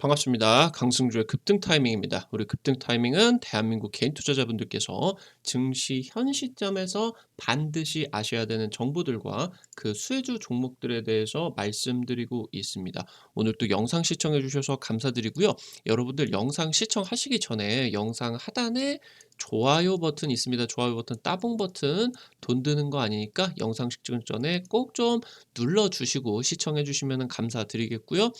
반갑습니다. 강승주의 급등 타이밍입니다. 우리 급등 타이밍은 대한민국 개인 투자자분들께서 증시 현 시점에서 반드시 아셔야 되는 정보들과 그 수혜주 종목들에 대해서 말씀드리고 있습니다. 오늘 또 영상 시청해 주셔서 감사드리고요. 여러분들 영상 시청하시기 전에 영상 하단에 좋아요 버튼 있습니다. 좋아요 버튼 따봉 버튼 돈 드는 거 아니니까 영상 시청 전에 꼭 좀 눌러 주시고 시청해 주시면 감사드리겠고요.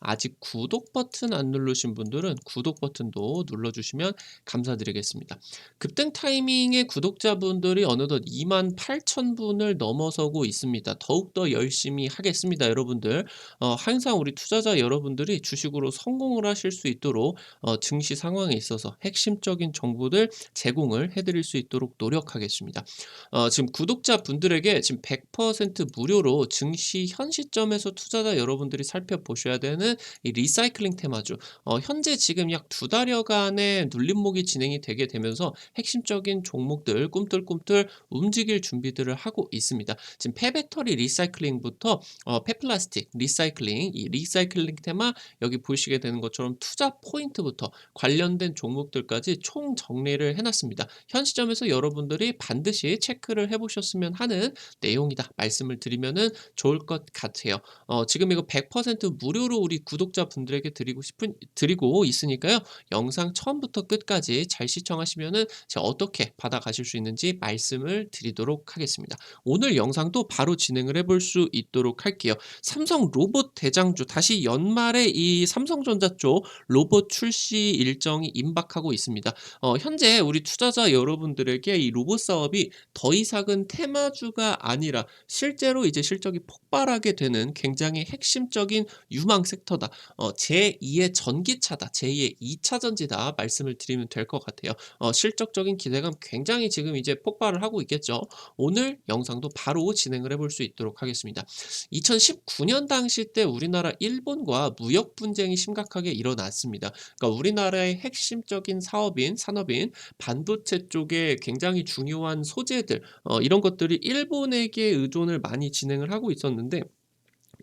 아직 구독 버튼 안 누르신 분들은 구독 버튼도 눌러주시면 감사드리겠습니다. 급등 타이밍의 구독자분들이 어느덧 2만 8천 분을 넘어서고 있습니다. 더욱더 열심히 하겠습니다, 여러분들. 어, 항상 우리 투자자 여러분들이 주식으로 성공을 하실 수 있도록 어, 증시 상황에 있어서 핵심적인 정보들 제공을 해드릴 수 있도록 노력하겠습니다. 어, 지금 구독자 분들에게 지금 100% 무료로 증시 현 시점에서 투자자 여러분들이 살펴보셔야 되는 이 리사이클링 테마주 어, 현재 지금 약 두 달여간의 눌림목이 진행이 되게 되면서 핵심적인 종목들 꿈틀꿈틀 움직일 준비들을 하고 있습니다. 지금 폐배터리 리사이클링부터 어, 폐플라스틱 리사이클링 이 리사이클링 테마 여기 보시게 되는 것처럼 투자 포인트부터 관련된 종목들까지 총 정리를 해놨습니다. 현 시점에서 여러분들이 반드시 체크를 해보셨으면 하는 내용이다 말씀을 드리면은 좋을 것 같아요. 어, 지금 이거 100% 무료로 우리 구독자분들에게 드리고 싶은 드리고 있으니까요. 영상 처음부터 끝까지 잘 시청하시면은 제가 어떻게 받아가실 수 있는지 말씀을 드리도록 하겠습니다. 오늘 영상도 바로 진행을 해볼 수 있도록 할게요. 삼성 로봇 대장주 다시 연말에 이 삼성전자 쪽 로봇 출시 일정이 임박하고 있습니다. 어, 현재 우리 투자자 여러분들에게 이 로봇 사업이 더 이상은 테마주가 아니라 실제로 이제 실적이 폭발하게 되는 굉장히 핵심적인 유망 섹터다. 어, 제2의 전기차다. 제2의 2차 전지다. 말씀을 드리면 될 것 같아요. 어, 실적적인 기대감 굉장히 지금 이제 폭발을 하고 있겠죠. 오늘 영상도 바로 진행을 해볼 수 있도록 하겠습니다. 2019년 당시 때 우리나라 일본과 무역 분쟁이 심각하게 일어났습니다. 그러니까 우리나라의 핵심적인 사업인 산업인 반도체 쪽에 굉장히 중요한 소재들 어, 이런 것들이 일본에게 의존을 많이 진행을 하고 있었는데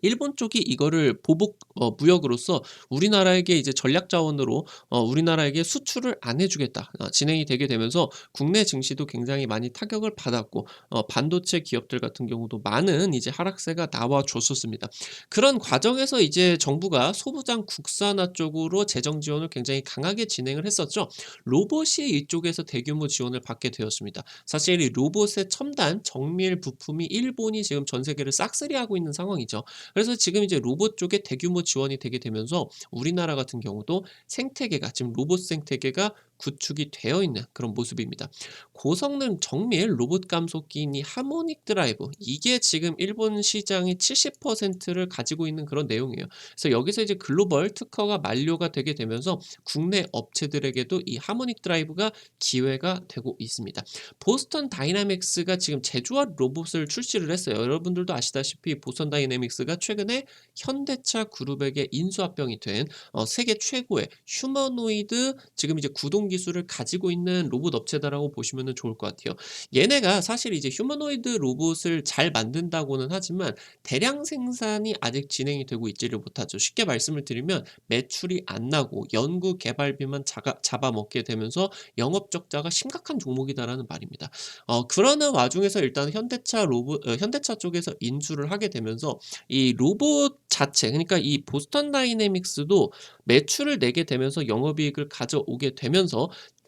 일본 쪽이 이거를 보복 어, 무역으로서 우리나라에게 이제 전략 자원으로 어, 우리나라에게 수출을 안 해주겠다 어, 진행이 되게 되면서 국내 증시도 굉장히 많이 타격을 받았고 어, 반도체 기업들 같은 경우도 많은 이제 하락세가 나와 줬었습니다. 그런 과정에서 이제 정부가 소부장 국산화 쪽으로 재정 지원을 굉장히 강하게 진행을 했었죠. 로봇이 이쪽에서 대규모 지원을 받게 되었습니다. 사실 이 로봇의 첨단 정밀 부품이 일본이 지금 전 세계를 싹쓸이하고 있는 상황이죠. 그래서 지금 이제 로봇 쪽에 대규모 지원이 되게 되면서 우리나라 같은 경우도 생태계가 지금 로봇 생태계가 구축이 되어 있는 그런 모습입니다. 고성능 정밀 로봇 감속기인 이 하모닉 드라이브 이게 지금 일본 시장의 70%를 가지고 있는 그런 내용이에요. 그래서 여기서 이제 글로벌 특허가 만료가 되게 되면서 국내 업체들에게도 이 하모닉 드라이브가 기회가 되고 있습니다. 보스턴 다이나믹스가 지금 제조화 로봇을 출시를 했어요. 여러분들도 아시다시피 보스턴 다이나믹스가 최근에 현대차 그룹에게 인수합병이 된 어, 세계 최고의 휴머노이드 지금 이제 구동 기술을 가지고 있는 로봇 업체다라고 보시면 좋을 것 같아요. 얘네가 사실 이제 휴머노이드 로봇을 잘 만든다고는 하지만 대량 생산이 아직 진행이 되고 있지를 못하죠. 쉽게 말씀을 드리면 매출이 안 나고 연구 개발비만 자가, 잡아먹게 되면서 영업 적자가 심각한 종목이다라는 말입니다. 어, 그러는 와중에서 일단 현대차 로봇 어, 현대차 쪽에서 인수를 하게 되면서 이 로봇 자체 그러니까 이 보스턴 다이내믹스도 매출을 내게 되면서 영업이익을 가져오게 되면서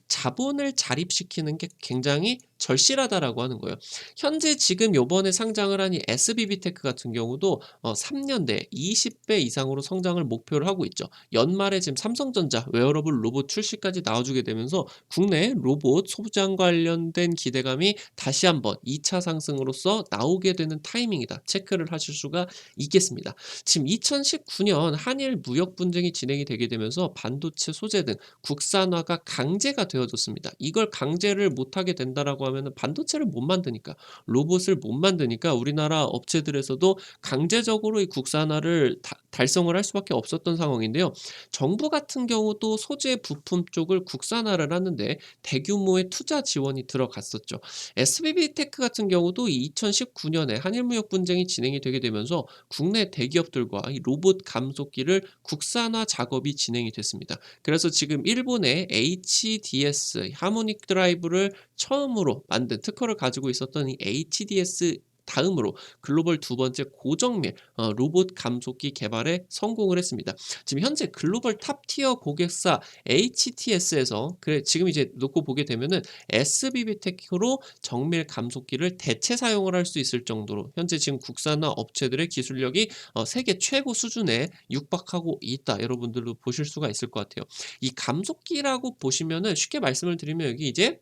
자본을 자립시키는 게 굉장히 절실하다라고 하는 거예요. 현재 지금 요번에 상장을 한 이 SBB테크 같은 경우도 어 3년 내 20배 이상으로 성장을 목표를 하고 있죠. 연말에 지금 삼성전자 웨어러블 로봇 출시까지 나와주게 되면서 국내 로봇 소부장 관련된 기대감이 다시 한번 2차 상승으로서 나오게 되는 타이밍이다. 체크를 하실 수가 있겠습니다. 지금 2019년 한일 무역 분쟁이 진행이 되게 되면서 반도체 소재 등 국산화가 강제가 되어졌습니다. 이걸 강제를 못하게 된다라고 만든다라고 하면은 반도체를 못 만드니까 로봇을 못 만드니까 우리나라 업체들에서도 강제적으로 이 국산화를 다 달성을 할 수밖에 없었던 상황인데요. 정부 같은 경우도 소재 부품 쪽을 국산화를 하는데 대규모의 투자 지원이 들어갔었죠. SBB테크 같은 경우도 2019년에 한일 무역 분쟁이 진행이 되게 되면서 국내 대기업들과 이 로봇 감속기를 국산화 작업이 진행이 됐습니다. 그래서 지금 일본의 HDS 하모닉 드라이브를 처음으로 만든 특허를 가지고 있었던 이 HDS 다음으로 글로벌 두 번째 고정밀 어, 로봇 감속기 개발에 성공을 했습니다. 지금 현재 글로벌 탑티어 고객사 HTS에서 그래 지금 이제 놓고 보게 되면은 SBB테크로 정밀 감속기를 대체 사용을 할 수 있을 정도로 현재 지금 국산화 업체들의 기술력이 어, 세계 최고 수준에 육박하고 있다. 여러분들도 보실 수가 있을 것 같아요. 이 감속기라고 보시면은 쉽게 말씀을 드리면 여기 이제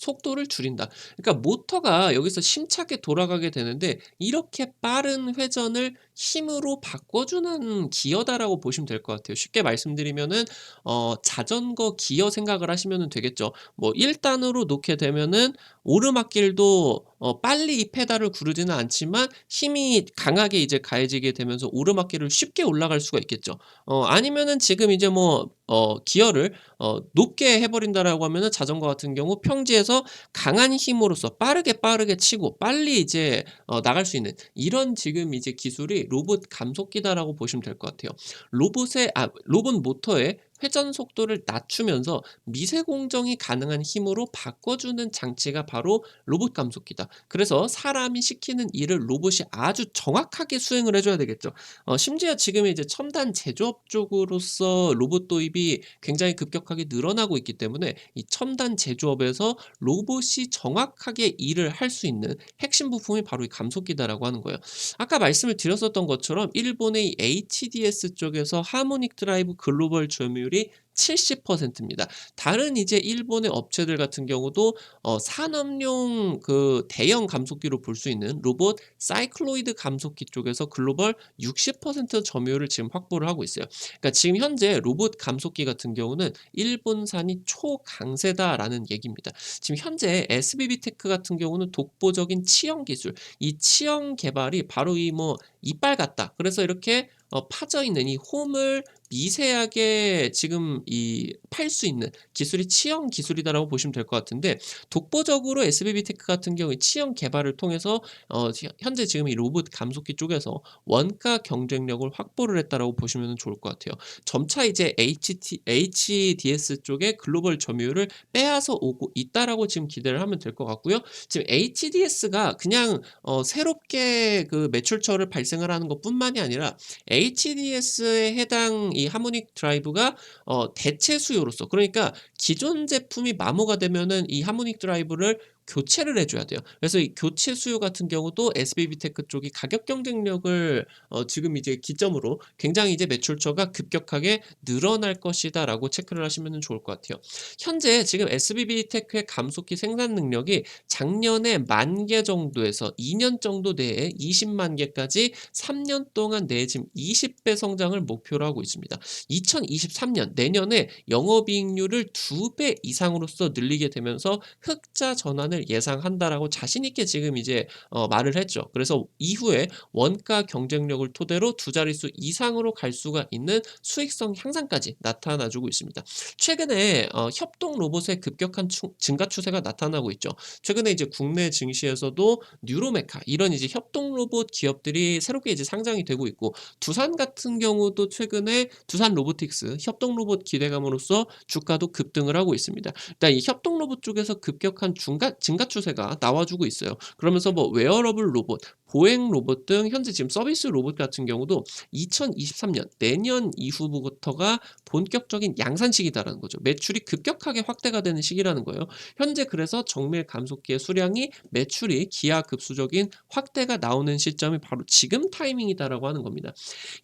속도를 줄인다. 그러니까 모터가 여기서 심차게 돌아가게 되는데 이렇게 빠른 회전을 힘으로 바꿔주는 기어다라고 보시면 될 것 같아요. 쉽게 말씀드리면은 어, 자전거 기어 생각을 하시면 되겠죠. 뭐 1단으로 놓게 되면은 오르막길도 어, 빨리 이 페달을 구르지는 않지만 힘이 강하게 이제 가해지게 되면서 오르막길을 쉽게 올라갈 수가 있겠죠. 어, 아니면은 지금 이제 뭐 어, 기어를 어, 높게 해버린다라고 하면은 자전거 같은 경우 평지에서 강한 힘으로써 빠르게 빠르게 치고 빨리 이제 어, 나갈 수 있는 이런 지금 이제 기술이 로봇 감속기다라고 보시면 될 것 같아요. 로봇의 아 로봇 모터의 회전 속도를 낮추면서 미세 공정이 가능한 힘으로 바꿔주는 장치가 바로 로봇 감속기다. 그래서 사람이 시키는 일을 로봇이 아주 정확하게 수행을 해줘야 되겠죠. 어, 심지어 지금 이제 첨단 제조업 쪽으로서 로봇 도입이 굉장히 급격하게 늘어나고 있기 때문에 이 첨단 제조업에서 로봇이 정확하게 일을 할 수 있는 핵심 부품이 바로 이 감속기다라고 하는 거예요. 아까 말씀을 드렸었던 것처럼 일본의 이 HDS 쪽에서 하모닉 드라이브 글로벌 점유율 이 70%입니다. 다른 이제 일본의 업체들 같은 경우도 어, 산업용 그 대형 감속기로 볼 수 있는 로봇 사이클로이드 감속기 쪽에서 글로벌 60% 점유율을 지금 확보를 하고 있어요. 그러니까 지금 현재 로봇 감속기 같은 경우는 일본산이 초강세다라는 얘기입니다. 지금 현재 SBB테크 같은 경우는 독보적인 치형 기술, 이 치형 개발이 바로 이 뭐 이빨 같다. 그래서 이렇게 어, 파져 있는 이 홈을 미세하게 지금 이 팔 수 있는 기술이 치형 기술이다라고 보시면 될 것 같은데 독보적으로 SBB테크 같은 경우에 치형 개발을 통해서 어, 현재 지금 이 로봇 감속기 쪽에서 원가 경쟁력을 확보를 했다라고 보시면 좋을 것 같아요. 점차 이제 HT, HDS 쪽에 글로벌 점유율을 빼앗아 오고 있다라고 지금 기대를 하면 될 것 같고요. 지금 HDS가 그냥 어, 새롭게 그 매출처를 발생을 하는 것뿐만이 아니라 HDS에 해당 이 하모닉 드라이브가 어, 대체 수요로서. 그러니까 기존 제품이 마모가 되면은 이 하모닉 드라이브를 교체를 해줘야 돼요. 그래서 이 교체 수요 같은 경우도 SBB테크 쪽이 가격 경쟁력을 어, 지금 이제 기점으로 굉장히 이제 매출처가 급격하게 늘어날 것이다라고 체크를 하시면 좋을 것 같아요. 현재 지금 SBB테크의 감속기 생산 능력이 작년에 만 개 정도에서 2년 정도 내에 20만 개까지 3년 동안 내에 지금 20배 성장을 목표로 하고 있습니다. 2023년 내년에 영업이익률을 2배 이상으로서 늘리게 되면서 흑자 전환을 예상한다라고 자신 있게 지금 이제 어, 말을 했죠. 그래서 이후에 원가 경쟁력을 토대로 두 자릿수 이상으로 갈 수가 있는 수익성 향상까지 나타나주고 있습니다. 최근에 어, 협동 로봇의 급격한 추, 증가 추세가 나타나고 있죠. 최근에 이제 국내 증시에서도 뉴로메카 이런 이제 협동 로봇 기업들이 새롭게 이제 상장이 되고 있고 두산 같은 경우도 최근에 두산 로보틱스 협동 로봇 기대감으로써 주가도 급등을 하고 있습니다. 일단 이 협동 로봇 쪽에서 급격한 중가 증가 추세가 나와주고 있어요. 그러면서 뭐 웨어러블 로봇, 보행 로봇 등 현재 지금 서비스 로봇 같은 경우도 2023년 내년 이후부터가 본격적인 양산 시기다라는 거죠. 매출이 급격하게 확대가 되는 시기라는 거예요. 현재 그래서 정밀 감속기의 수량이 매출이 기하급수적인 확대가 나오는 시점이 바로 지금 타이밍이다라고 하는 겁니다.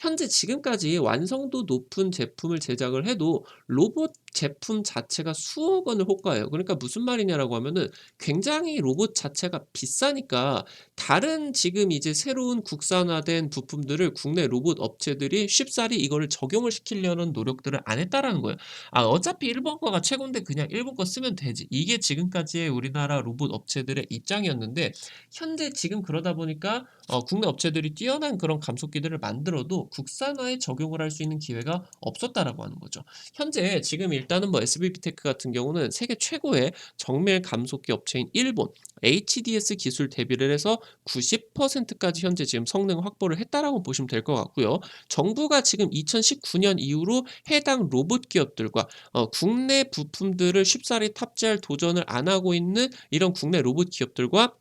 현재 지금까지 완성도 높은 제품을 제작을 해도 로봇 제품 자체가 수억 원을 호가해요. 그러니까 무슨 말이냐라고 하면은 굉장히 로봇 자체가 비싸니까 다른 지금 지금 이제 새로운 국산화된 부품들을 국내 로봇 업체들이 쉽사리 이거를 적용을 시키려는 노력들을 안 했다라는 거예요. 아 어차피 일본 거가 최곤데 그냥 일본 거 쓰면 되지. 이게 지금까지의 우리나라 로봇 업체들의 입장이었는데 현재 지금 그러다 보니까 어 국내 업체들이 뛰어난 그런 감속기들을 만들어도 국산화에 적용을 할 수 있는 기회가 없었다라고 하는 거죠. 현재 지금 일단은 뭐 SBP테크 같은 경우는 세계 최고의 정밀 감속기 업체인 일본 HDS 기술 대비를 해서 90%까지 현재 지금 성능 확보를 했다라고 보시면 될 것 같고요. 정부가 지금 2019년 이후로 해당 로봇 기업들과 어 국내 부품들을 쉽사리 탑재할 도전을 안 하고 있는 이런 국내 로봇 기업들과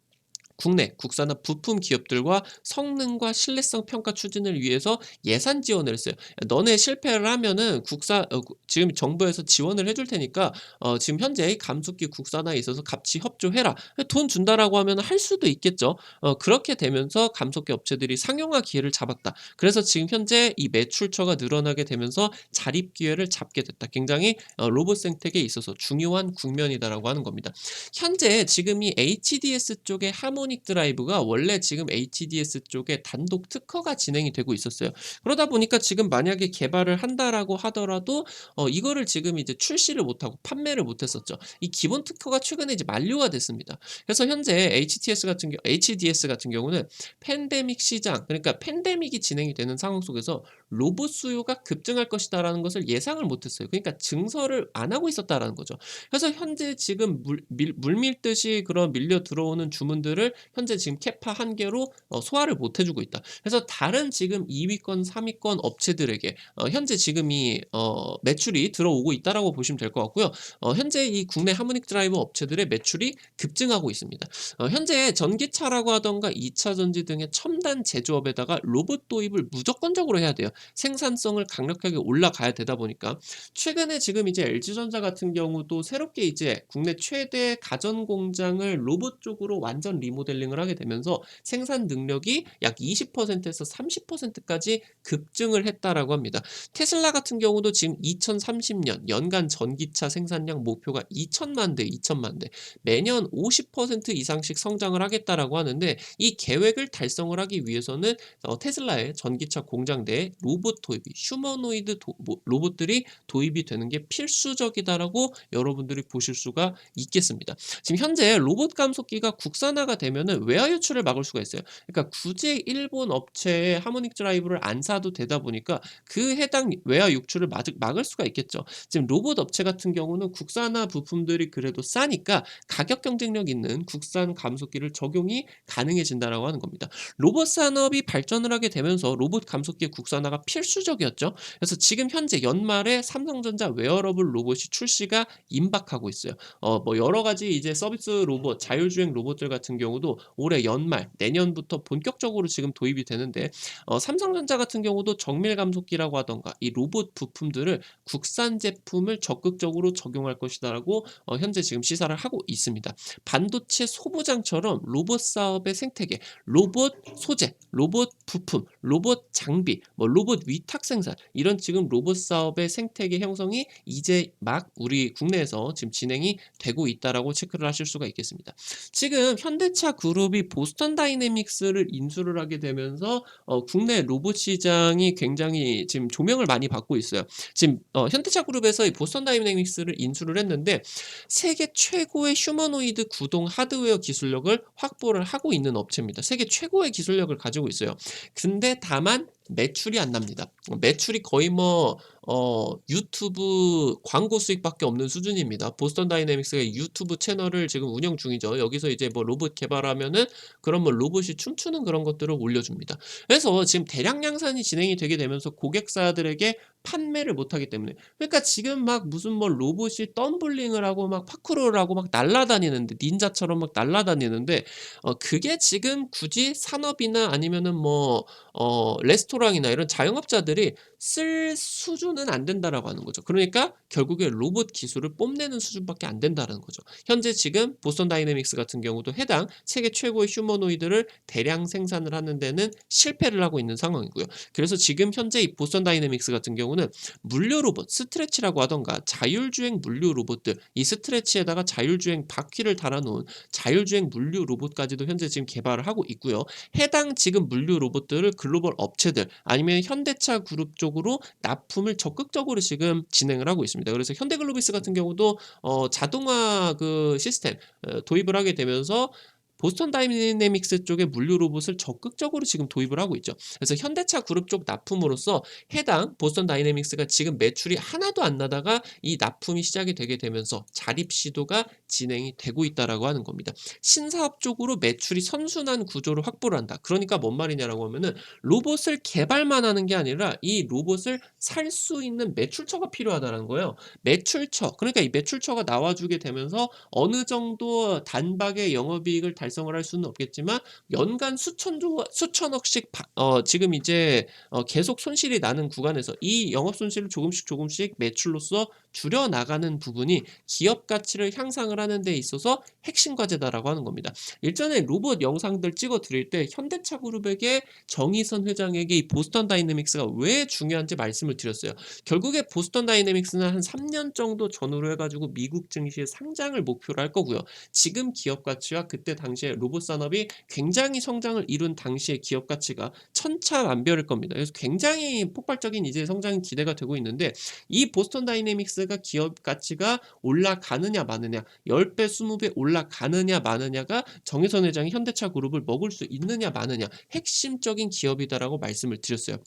국내 국산화 부품 기업들과 성능과 신뢰성 평가 추진을 위해서 예산 지원을 했어요. "너네 실패를 하면은 국산 어구 지금 정부에서 지원을 해줄 테니까 어 지금 현재 감속기 국산화에 있어서 같이 협조해라." 돈 준다라고 하면은 할 수도 있겠죠. 어 그렇게 되면서 감속기 업체들이 상용화 기회를 잡았다. 그래서 지금 현재 이 매출처가 늘어나게 되면서 자립 기회를 잡게 됐다. 굉장히 어 로봇 생태계에 있어서 중요한 국면이다라고 하는 겁니다. 현재 지금 이 HDS 쪽의 하모 닉 드라이브가 원래 지금 HDS 쪽에 단독 특허가 진행이 되고 있었어요. 그러다 보니까 지금 만약에 개발을 한다라고 하더라도 어 이거를 지금 이제 출시를 못하고 판매를 못했었죠. 이 기본 특허가 최근에 이제 만료가 됐습니다. 그래서 현재 HTS 같은 경우 HDS 같은 경우는 팬데믹 시장 그러니까 팬데믹이 진행이 되는 상황 속에서 로봇 수요가 급증할 것이다라는 것을 예상을 못했어요. 그러니까 증설을 안 하고 있었다라는 거죠. 그래서 현재 지금 물, 밀, 물 밀듯이 그런 밀려 들어오는 주문들을 현재 지금 캐파 한계로 어, 소화를 못 해주고 있다. 그래서 다른 지금 2위권, 3위권 업체들에게 어, 현재 지금 이 어, 매출이 들어오고 있다라고 보시면 될 것 같고요. 어, 현재 이 국내 하모닉 드라이버 업체들의 매출이 급증하고 있습니다. 어, 현재 전기차라고 하던가 2차 전지 등의 첨단 제조업에다가 로봇 도입을 무조건적으로 해야 돼요. 생산성을 강력하게 올라가야 되다 보니까 최근에 지금 이제 LG전자 같은 경우도 새롭게 이제 국내 최대 가전 공장을 로봇 쪽으로 완전 리모 델링을 하게 되면서 생산 능력이 약 20%에서 30%까지 급증을 했다라고 합니다. 테슬라 같은 경우도 지금 2030년 연간 전기차 생산량 목표가 2천만 대, 2천만 대 매년 50% 이상씩 성장을 하겠다라고 하는데 이 계획을 달성을 하기 위해서는 어, 테슬라의 전기차 공장 내에 로봇 도입이 휴머노이드 도, 뭐, 로봇들이 도입이 되는 게 필수적이다라고 여러분들이 보실 수가 있겠습니다. 지금 현재 로봇 감속기가 국산화가 되면 은 외화 유출을 막을 수가 있어요. 그러니까 굳이 일본 업체의 하모닉 드라이브를 안 사도 되다 보니까 그 해당 외화 유출을 막, 막을 수가 있겠죠. 지금 로봇 업체 같은 경우는 국산화 부품들이 그래도 싸니까 가격 경쟁력 있는 국산 감속기를 적용이 가능해진다라고 하는 겁니다. 로봇 산업이 발전을 하게 되면서 로봇 감속기 국산화가 필수적이었죠. 그래서 지금 현재 연말에 삼성전자 웨어러블 로봇이 출시가 임박하고 있어요. 어, 뭐 여러 가지 이제 서비스 로봇, 자율주행 로봇들 같은 경우도 올해 연말, 내년부터 본격적으로 지금 도입이 되는데 어, 삼성전자 같은 경우도 정밀 감속기라고 하던가 이 로봇 부품들을 국산 제품을 적극적으로 적용할 것이다라고 어, 현재 지금 시사를 하고 있습니다. 반도체 소부장처럼 로봇 사업의 생태계, 로봇 소재, 로봇 부품, 로봇 장비, 뭐 로봇 위탁 생산 이런 지금 로봇 사업의 생태계 형성이 이제 막 우리 국내에서 지금 진행이 되고 있다라고 체크를 하실 수가 있겠습니다. 지금 현대차 그룹이 보스턴 다이내믹스를 인수를 하게 되면서 어, 국내 로봇 시장이 굉장히 지금 조명을 많이 받고 있어요. 지금 어, 현대차 그룹에서 이 보스턴 다이내믹스를 인수를 했는데 세계 최고의 휴머노이드 구동 하드웨어 기술력을 확보를 하고 있는 업체입니다. 세계 최고의 기술력을 가지고 있어요. 근데 다만 매출이 안 납니다. 어, 매출이 거의 뭐 어 유튜브 광고 수익밖에 없는 수준입니다. 보스턴 다이내믹스가 유튜브 채널을 지금 운영 중이죠. 여기서 이제 뭐 로봇 개발하면은 그런 뭐 로봇이 춤추는 그런 것들을 올려줍니다. 그래서 지금 대량 양산이 진행이 되게 되면서 고객사들에게 판매를 못하기 때문에 그러니까 지금 막 무슨 뭐 로봇이 덤블링을 하고 막 파크로를 하고 막 날아다니는데 닌자처럼 막 날아다니는데 어 그게 지금 굳이 산업이나 아니면은 뭐 어 레스토랑이나 이런 자영업자들이 쓸 수준 정도는 안 된다라고 하는 거죠. 그러니까 결국에 로봇 기술을 뽐내는 수준밖에 안 된다는 거죠. 현재 지금 보스턴 다이내믹스 같은 경우도 해당 세계 최고의 휴머노이드를 대량 생산을 하는 데는 실패를 하고 있는 상황이고요. 그래서 지금 현재 이 보스턴 다이내믹스 같은 경우는 물류 로봇 스트레치라고 하던가 자율주행 물류 로봇들 이 스트레치에다가 자율주행 바퀴를 달아놓은 자율주행 물류 로봇까지도 현재 지금 개발을 하고 있고요. 해당 지금 물류 로봇들을 글로벌 업체들 아니면 현대차 그룹 쪽으로 납품을 적극적으로 지금 진행을 하고 있습니다. 그래서 현대글로비스 같은 경우도 어, 자동화 그 시스템 어, 도입을 하게 되면서 보스턴 다이내믹스 쪽의 물류 로봇을 적극적으로 지금 도입을 하고 있죠. 그래서 현대차 그룹 쪽 납품으로서 해당 보스턴 다이내믹스가 지금 매출이 하나도 안 나다가 이 납품이 시작이 되게 되면서 자립 시도가 진행이 되고 있다라고 하는 겁니다. 신사업 쪽으로 매출이 선순환 구조를 확보를 한다. 그러니까 뭔 말이냐라고 하면은 로봇을 개발만 하는 게 아니라 이 로봇을 살 수 있는 매출처가 필요하다는 거예요. 매출처. 그러니까 이 매출처가 나와주게 되면서 어느 정도 단박에 영업이익을 달 성을 할 수는 없겠지만 연간 수천조 수천억씩 바, 어, 지금 이제 어, 계속 손실이 나는 구간에서 이 영업 손실을 조금씩 조금씩 매출로서 줄여 나가는 부분이 기업 가치를 향상을 하는 데 있어서 핵심 과제다라고 하는 겁니다. 일전에 로봇 영상들 찍어 드릴 때 현대차 그룹에게 정의선 회장에게 이 보스턴 다이내믹스가 왜 중요한지 말씀을 드렸어요. 결국에 보스턴 다이내믹스는 한 3년 정도 전후로 해가지고 미국 증시에 상장을 목표로 할 거고요. 지금 기업 가치와 그때 당시 에 로봇 산업이 굉장히 성장을 이룬 당시의 기업 가치가 천차만별일 겁니다. 그래서 굉장히 폭발적인 이제 성장이 기대가 되고 있는데 이 보스턴 다이내믹스가 기업 가치가 올라가느냐 마느냐 10배 20배 올라가느냐 마느냐가 정혜선 회장이 현대차 그룹을 먹을 수 있느냐 마느냐 핵심적인 기업이다라고 말씀을 드렸어요.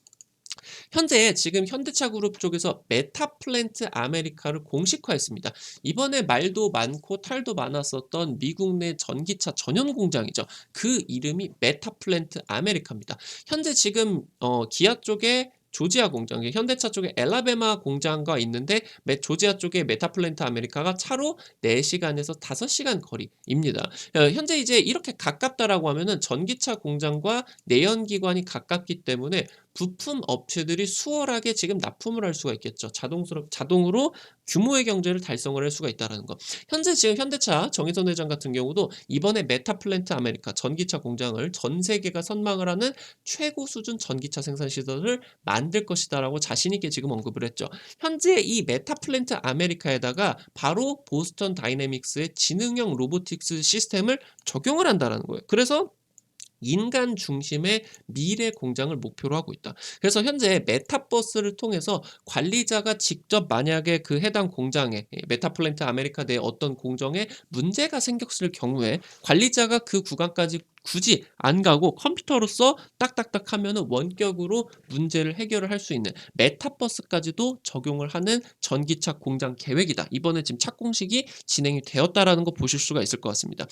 현재 지금 현대차 그룹 쪽에서 메타플랜트 아메리카를 공식화했습니다. 이번에 말도 많고 탈도 많았었던 미국 내 전기차 전용 공장이죠. 그 이름이 메타플랜트 아메리카입니다. 현재 지금 어, 기아 쪽에 조지아 공장, 현대차 쪽에 엘라베마 공장과 있는데 조지아 쪽에 메타플랜트 아메리카가 차로 4시간에서 5시간 거리입니다. 어, 현재 이제 이렇게 가깝다라고 하면은 전기차 공장과 내연기관이 가깝기 때문에 부품 업체들이 수월하게 지금 납품을 할 수가 있겠죠. 자동스럽, 자동으로 규모의 경제를 달성을 할 수가 있다는 거. 현재 지금 현대차 정의선 회장 같은 경우도 이번에 메타 플랜트 아메리카 전기차 공장을 전 세계가 선망을 하는 최고 수준 전기차 생산 시설을 만들 것이다라고 자신 있게 지금 언급을 했죠. 현재 이 메타 플랜트 아메리카에다가 바로 보스턴 다이내믹스의 지능형 로보틱스 시스템을 적용을 한다는 거예요. 그래서 인간 중심의 미래 공장을 목표로 하고 있다. 그래서 현재 메타버스를 통해서 관리자가 직접 만약에 그 해당 공장에 예, 메타플랜트 아메리카 내 어떤 공정에 문제가 생겼을 경우에 관리자가 그 구간까지 굳이 안 가고 컴퓨터로서 딱딱딱 하면은 원격으로 문제를 해결을 할 수 있는 메타버스까지도 적용을 하는 전기차 공장 계획이다. 이번에 지금 착공식이 진행이 되었다라는 거 보실 수가 있을 것 같습니다.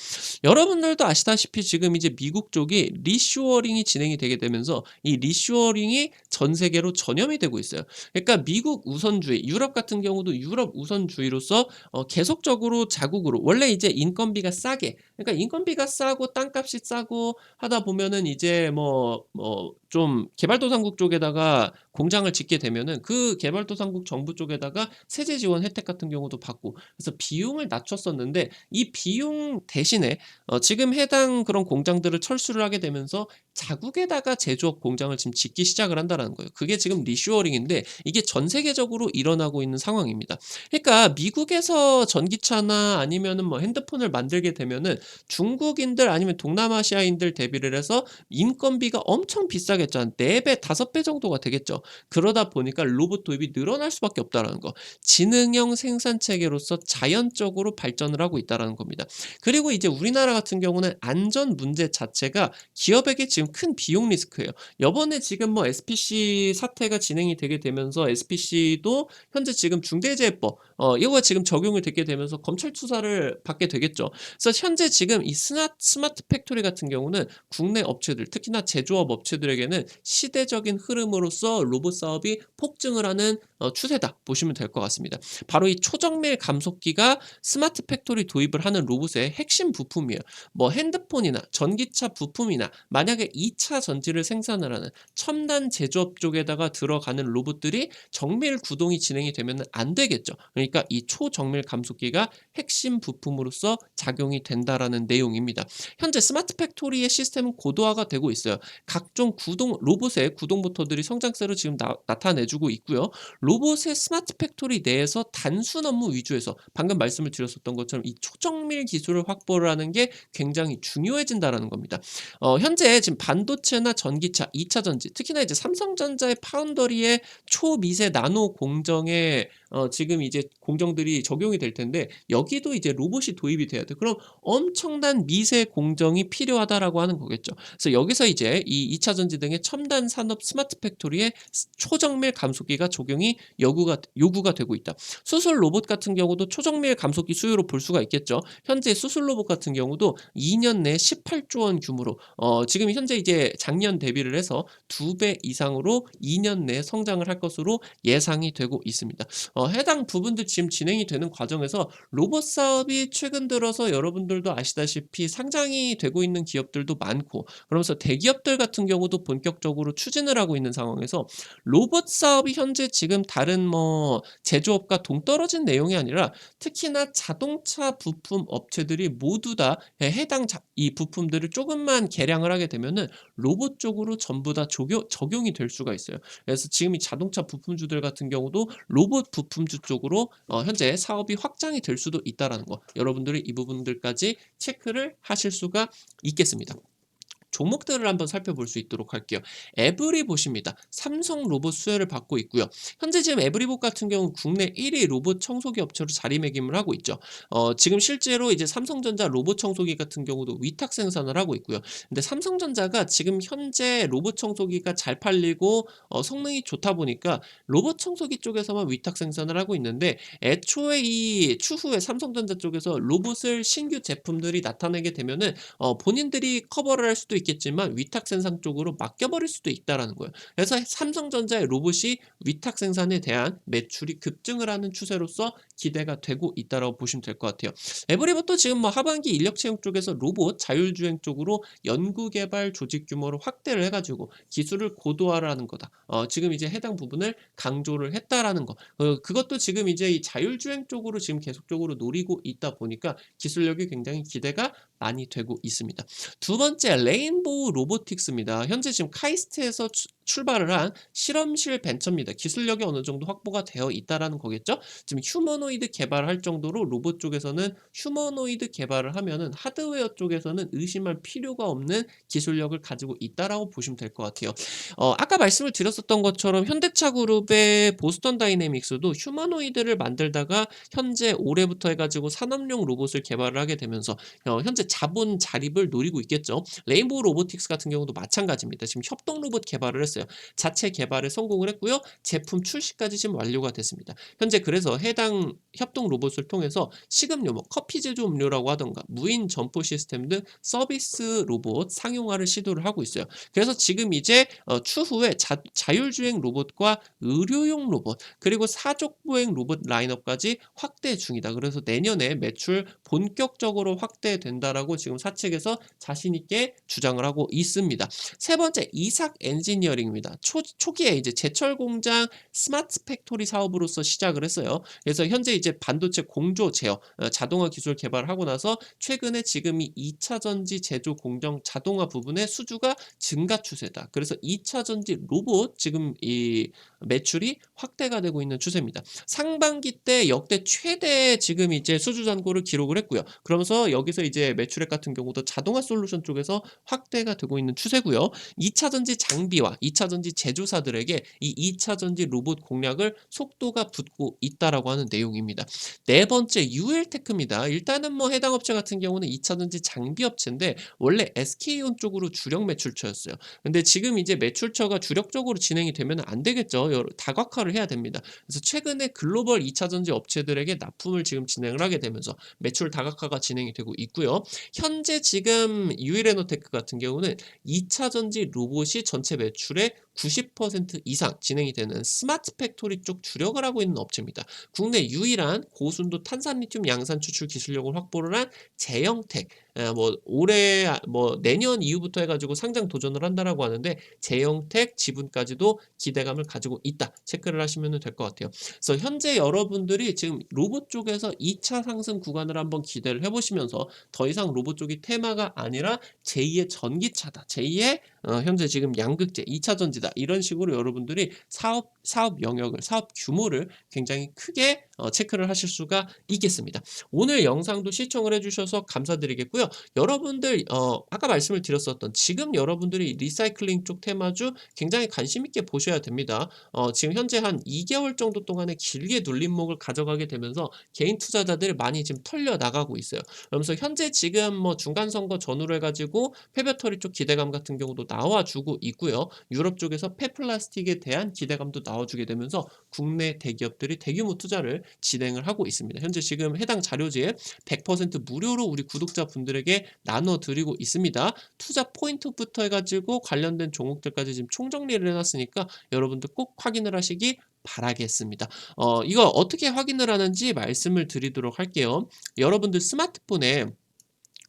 여러분들도 아시다시피 지금 이제 미국 쪽이 리슈어링이 진행이 되게 되면서 이 리슈어링이 전 세계로 전염이 되고 있어요. 그러니까 미국 우선주의, 유럽 같은 경우도 유럽 우선주의로서 어, 계속적으로 자국으로 원래 이제 인건비가 싸게 그러니까 인건비가 싸고 땅값이 싸고 하다 보면은 이제 뭐 뭐 좀 개발도상국 쪽에다가 공장을 짓게 되면은 그 개발도상국 정부 쪽에다가 세제 지원 혜택 같은 경우도 받고 그래서 비용을 낮췄었는데 이 비용 대신에 어 지금 해당 그런 공장들을 철수를 하게 되면서 자국에다가 제조업 공장을 지금 짓기 시작을 한다라는 거예요. 그게 지금 리슈어링인데 이게 전 세계적으로 일어나고 있는 상황입니다. 그러니까 미국에서 전기차나 아니면은 뭐 핸드폰을 만들게 되면은 중국인들 아니면 동남아시아인들 대비를 해서 인건비가 엄청 비싸 겠죠. 한 4배, 5배 정도가 되겠죠. 그러다 보니까 로봇 도입이 늘어날 수밖에 없다라는 거. 지능형 생산 체계로서 자연적으로 발전을 하고 있다라는 겁니다. 그리고 이제 우리나라 같은 경우는 안전 문제 자체가 기업에게 지금 큰 비용 리스크예요. 요번에 지금 뭐 SPC 사태가 진행이 되게 되면서 SPC도 현재 지금 중대재해법 어 이거가 지금 적용이 되게 되면서 검찰 수사를 받게 되겠죠. 그래서 현재 지금 이 스마, 스마트 팩토리 같은 경우는 국내 업체들 특히나 제조업 업체들에게 는 시대적인 흐름으로서 로봇 사업이 폭증을 하는 어 추세다 보시면 될 것 같습니다. 바로 이 초정밀 감속기가 스마트 팩토리 도입을 하는 로봇의 핵심 부품이에요. 뭐 핸드폰이나 전기차 부품이나 만약에 2차 전지를 생산을 하는 첨단 제조업 쪽에다가 들어가는 로봇들이 정밀 구동이 진행이 되면 안 되겠죠. 그러니까 이 초정밀 감속기가 핵심 부품으로서 작용이 된다라는 내용입니다. 현재 스마트 팩토리의 시스템은 고도화가 되고 있어요. 각종 구동 로봇의 구동 모터들이 성장세로 지금 나, 나타내주고 있고요. 로봇의 스마트 팩토리 내에서 단순 업무 위주에서 방금 말씀을 드렸었던 것처럼 이 초정밀 기술을 확보를 하는 게 굉장히 중요해진다라는 겁니다. 어, 현재 지금 반도체나 전기차, 2차 전지, 특히나 이제 삼성전자의 파운더리의 초미세 나노 공정에 어, 지금 이제 공정들이 적용이 될 텐데 여기도 이제 로봇이 도입이 돼야 돼. 그럼 엄청난 미세 공정이 필요하다라고 하는 거겠죠. 그래서 여기서 이제 이 2차 전지 등의 첨단 산업 스마트 팩토리에 초정밀 감속기가 적용이 요구가 요구가 되고 있다. 수술 로봇 같은 경우도 초정밀 감속기 수요로 볼 수가 있겠죠. 현재 수술 로봇 같은 경우도 2년 내 18조 원 규모로 어, 지금 현재 이제 작년 대비를 해서 두 배 이상으로 2년 내에 성장을 할 것으로 예상이 되고 있습니다. 어, 해당 부분들 지금 진행이 되는 과정에서 로봇 사업이 최근 들어서 여러분들도 아시다시피 상장이 되고 있는 기업들도 많고 그러면서 대기업들 같은 경우도 본격적으로 추진을 하고 있는 상황에서 로봇 사업이 현재 지금 다른 뭐 제조업과 동떨어진 내용이 아니라 특히나 자동차 부품 업체들이 모두 다 해당 자, 이 부품들을 조금만 개량을 하게 되면은 로봇 쪽으로 전부 다 적용, 적용이 될 수가 있어요. 그래서 지금 이 자동차 부품주들 같은 경우도 로봇 부품 주 쪽으로 어, 현재 사업이 확장이 될 수도 있다라는 거 여러분들이 이 부분들까지 체크를 하실 수가 있겠습니다. 종목들을 한번 살펴볼 수 있도록 할게요. 에브리 보십니다. 삼성 로봇 수혜를 받고 있고요. 현재 지금 에브리봇 같은 경우 국내 1위 로봇 청소기 업체로 자리매김을 하고 있죠. 어, 지금 실제로 이제 삼성전자 로봇 청소기 같은 경우도 위탁 생산을 하고 있고요. 근데 삼성전자가 지금 현재 로봇 청소기가 잘 팔리고 어, 성능이 좋다 보니까 로봇 청소기 쪽에서만 위탁 생산을 하고 있는데 애초에 이 추후에 삼성전자 쪽에서 로봇을 신규 제품들이 나타내게 되면은 어, 본인들이 커버를 할 수도 있 있겠지만 위탁 생산 쪽으로 맡겨버릴 수도 있다라는 거예요. 그래서 삼성전자의 로봇이 위탁 생산에 대한 매출이 급증을 하는 추세로서 기대가 되고 있다라고 보시면 될 것 같아요. 에브리버도 지금 뭐 하반기 인력 채용 쪽에서 로봇 자율주행 쪽으로 연구 개발 조직 규모를 확대를 해가지고 기술을 고도화하는 거다. 어, 지금 이제 해당 부분을 강조를 했다라는 거. 어, 그것도 지금 이제 이 자율주행 쪽으로 지금 계속적으로 노리고 있다 보니까 기술력이 굉장히 기대가 많이 되고 있습니다. 두 번째 레인보우 로보틱스입니다. 현재 지금 카이스트에서 출발을 한 실험실 벤처입니다. 기술력이 어느 정도 확보가 되어 있다라는 거겠죠. 지금 휴머노이드 개발을 할 정도로 로봇 쪽에서는 휴머노이드 개발을 하면은 하드웨어 쪽에서는 의심할 필요가 없는 기술력을 가지고 있다라고 보시면 될 것 같아요. 어, 아까 말씀을 드렸었던 것처럼 현대차 그룹의 보스턴 다이내믹스도 휴머노이드를 만들다가 현재 올해부터 해가지고 산업용 로봇을 개발을 하게 되면서 어, 현재 자본 자립을 노리고 있겠죠. 레인보우 로보틱스 같은 경우도 마찬가지입니다. 지금 협동 로봇 개발을 했 어요. 자체 개발에 성공을 했고요. 제품 출시까지 지금 완료가 됐습니다. 현재 그래서 해당 협동 로봇을 통해서 식음료, 뭐 커피 제조 음료라고 하던가 무인 점포 시스템 등 서비스 로봇 상용화를 시도를 하고 있어요. 그래서 지금 이제 어, 추후에 자, 자율주행 로봇과 의료용 로봇 그리고 사족보행 로봇 라인업까지 확대 중이다. 그래서 내년에 매출 본격적으로 확대된다라고 지금 사측에서 자신 있게 주장을 하고 있습니다. 세 번째 이삭 엔지니어링 입니다. 초, 초기에 이제 제철 공장 스마트 팩토리 사업으로서 시작을 했어요. 그래서 현재 이제 반도체 공조 제어 어, 자동화 기술 개발을 하고 나서 최근에 지금 이 2차 전지 제조 공정 자동화 부분의 수주가 증가 추세다. 그래서 2차 전지 로봇 지금 이 매출이 확대가 되고 있는 추세입니다. 상반기 때 역대 최대 지금 이제 수주 잔고를 기록을 했고요. 그러면서 여기서 이제 매출액 같은 경우도 자동화 솔루션 쪽에서 확대가 되고 있는 추세고요. 2차 전지 장비와 2차 전지 제조사들에게 이 2차 전지 로봇 공략을 속도가 붙고 있다라고 하는 내용입니다. 네 번째 유엘테크입니다. 일단은 뭐 해당 업체 같은 경우는 2차 전지 장비 업체인데 원래 SK온 쪽으로 주력 매출처였어요. 근데 지금 이제 매출처가 주력적으로 진행이 되면 안 되겠죠. 다각화를 해야 됩니다. 그래서 최근에 글로벌 2차 전지 업체들에게 납품을 지금 진행을 하게 되면서 매출 다각화가 진행이 되고 있고요. 현재 지금 유일에너테크 같은 경우는 2차 전지 로봇이 전체 매출의 Oui. 90% 이상 진행이 되는 스마트 팩토리 쪽 주력을 하고 있는 업체입니다. 국내 유일한 고순도 탄산리튬 양산 추출 기술력을 확보를 한 제영텍 에, 뭐 올해 아, 뭐 내년 이후부터 해가지고 상장 도전을 한다라고 하는데 제영텍 지분까지도 기대감을 가지고 있다 체크를 하시면 될 것 같아요. 그래서 현재 여러분들이 지금 로봇 쪽에서 2차 상승 구간을 한번 기대를 해보시면서 더 이상 로봇 쪽이 테마가 아니라 제2의 전기차다, 제2의 어, 현재 지금 양극재 2차 전지다 이런 식으로 여러분들이 사업 사업 영역을 사업 규모를 굉장히 크게 어, 체크를 하실 수가 있겠습니다. 오늘 영상도 시청을 해주셔서 감사드리겠고요. 여러분들 어, 아까 말씀을 드렸었던 지금 여러분들이 리사이클링 쪽 테마주 굉장히 관심 있게 보셔야 됩니다. 어, 지금 현재 한 2개월 정도 동안에 길게 눌림목을 가져가게 되면서 개인 투자자들 많이 지금 털려 나가고 있어요. 그러면서 현재 지금 뭐 중간 선거 전후로 해가지고 폐배터리 쪽 기대감 같은 경우도 나와주고 있고요. 유럽 쪽에 서 폐플라스틱에 대한 기대감도 나와주게 되면서 국내 대기업들이 대규모 투자를 진행을 하고 있습니다. 현재 지금 해당 자료지에 100% 무료로 우리 구독자분들에게 나눠드리고 있습니다. 투자 포인트부터 해가지고 관련된 종목들까지 지금 총정리를 해놨으니까 여러분들 꼭 확인을 하시기 바라겠습니다. 어, 이거 어떻게 확인을 하는지 말씀을 드리도록 할게요. 여러분들 스마트폰에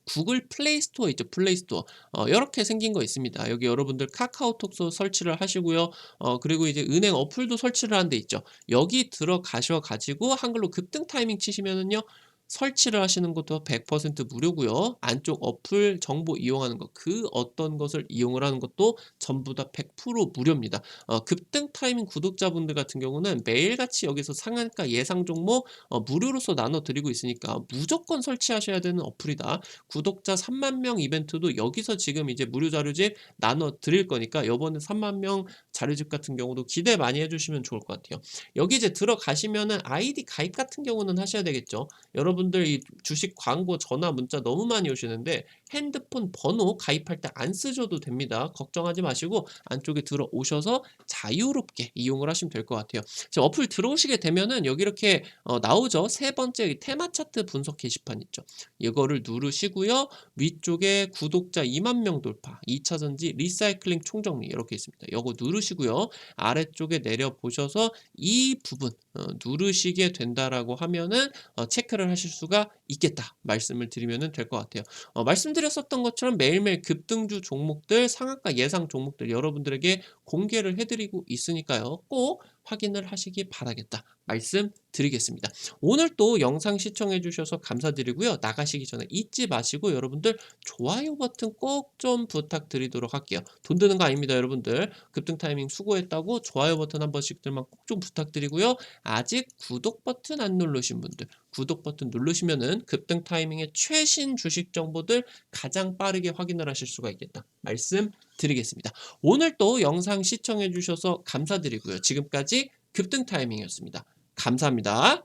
구글 플레이 스토어 있죠. 플레이 스토어. 어, 이렇게 생긴 거 있습니다. 여기 여러분들 카카오톡도 설치를 하시고요. 어, 그리고 이제 은행 어플도 설치를 한 데 있죠. 여기 들어가셔 가지고 한글로 급등 타이밍 치시면은요 설치를 하시는 것도 100% 무료고요. 안쪽 어플 정보 이용하는 것, 그 어떤 것을 이용을 하는 것도 전부 다 100% 무료입니다. 어, 급등 타이밍 구독자분들 같은 경우는 매일같이 여기서 상한가 예상 종목 어, 무료로서 나눠드리고 있으니까 무조건 설치하셔야 되는 어플이다. 구독자 3만 명 이벤트도 여기서 지금 이제 무료 자료집 나눠드릴 거니까 이번에 3만 명 자료집 같은 경우도 기대 많이 해주시면 좋을 것 같아요. 여기 이제 들어가시면은 아이디 가입 같은 경우는 하셔야 되겠죠. 여러분 들 이 주식 광고 전화 문자 너무 많이 오시는데 핸드폰 번호 가입할 때 안 쓰셔도 됩니다. 걱정하지 마시고 안쪽에 들어오셔서 자유롭게 이용을 하시면 될 것 같아요. 지금 어플 들어오시게 되면은 여기 이렇게 어, 나오죠. 세 번째 이 테마 차트 분석 게시판 있죠. 이거를 누르시고요. 위쪽에 구독자 2만 명 돌파, 2차 전지 리사이클링 총정리 이렇게 있습니다. 이거 누르시고요. 아래쪽에 내려 보셔서 이 부분 어, 누르시게 된다라고 하면은 어, 체크를 하실 수가 있겠다 말씀을 드리면 될 것 같아요. 어, 말씀드렸었던 것처럼 매일매일 급등주 종목들 상한가 예상 종목들 여러분들에게 공개를 해드리고 있으니까요. 꼭 확인을 하시기 바라겠다 말씀드리겠습니다. 오늘 또 영상 시청해 주셔서 감사드리고요. 나가시기 전에 잊지 마시고 여러분들 좋아요 버튼 꼭 좀 부탁드리도록 할게요. 돈 드는 거 아닙니다 여러분들. 급등 타이밍 수고했다고 좋아요 버튼 한 번씩들만 꼭 좀 부탁드리고요. 아직 구독 버튼 안 누르신 분들 구독 버튼 누르시면은 급등 타이밍의 최신 주식 정보들 가장 빠르게 확인을 하실 수가 있겠다 말씀드리겠습니다. 오늘 또 영상 시청해 주셔서 감사드리고요. 지금까지 급등 타이밍이었습니다. 감사합니다.